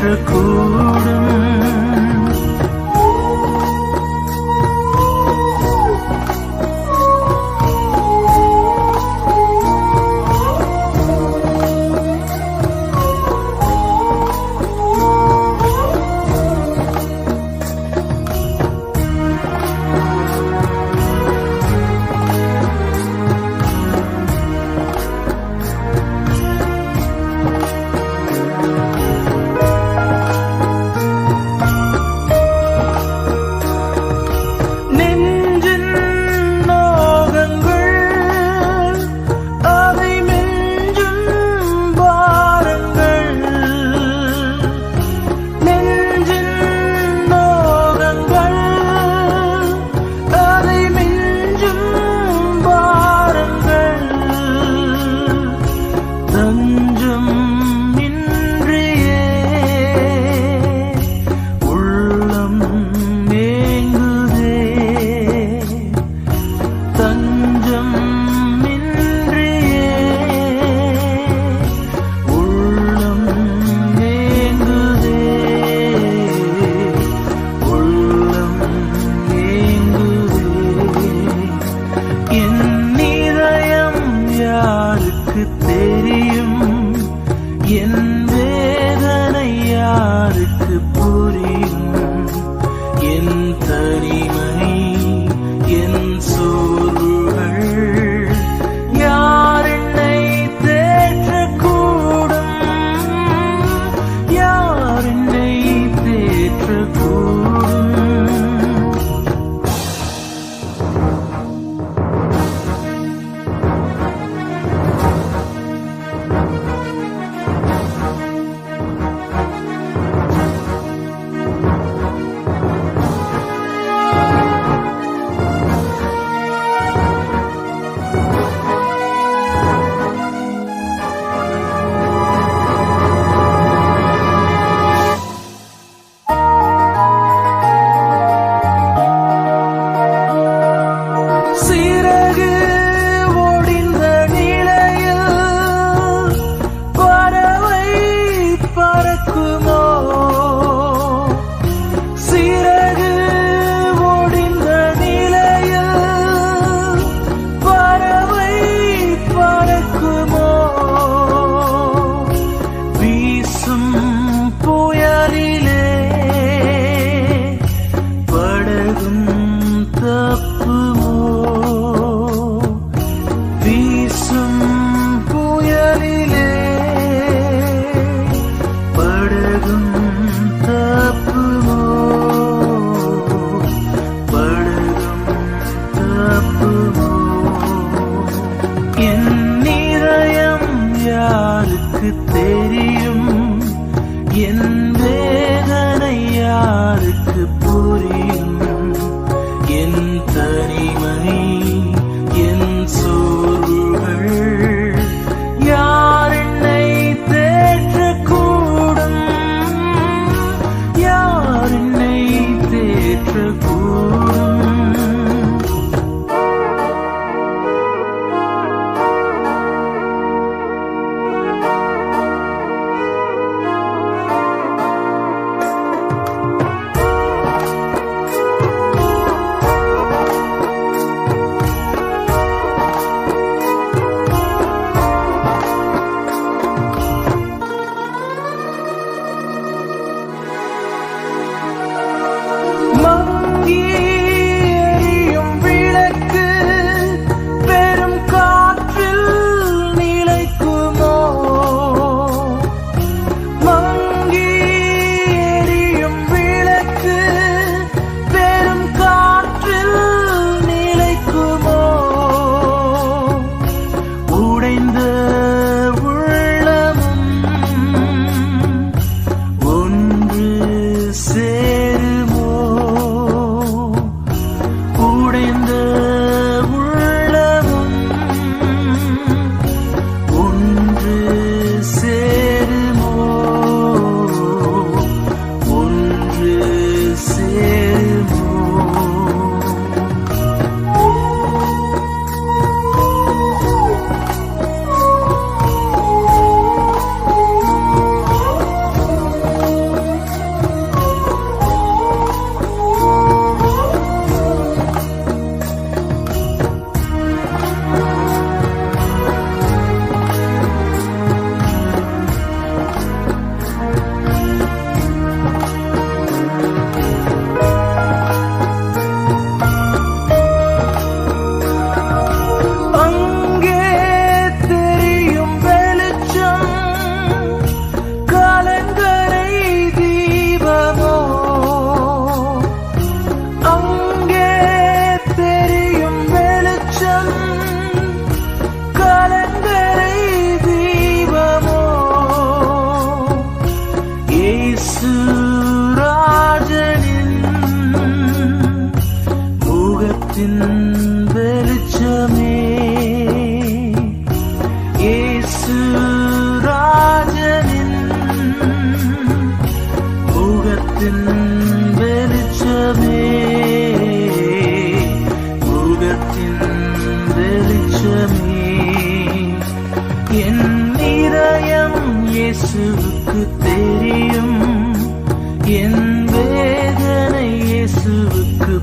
是孤独。என் உலகத்தின் வெளிச்சமே உலகத்தின் வெளிச்சமே என் இதயம் இயேசுவுக்கு தெரியும் என் வேதனை இயேசுவுக்கு